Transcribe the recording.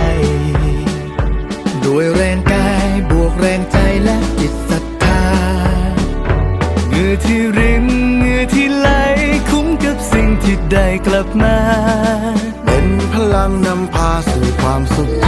โได้กลับมา เป็นพลังนำพาสู่ความสุข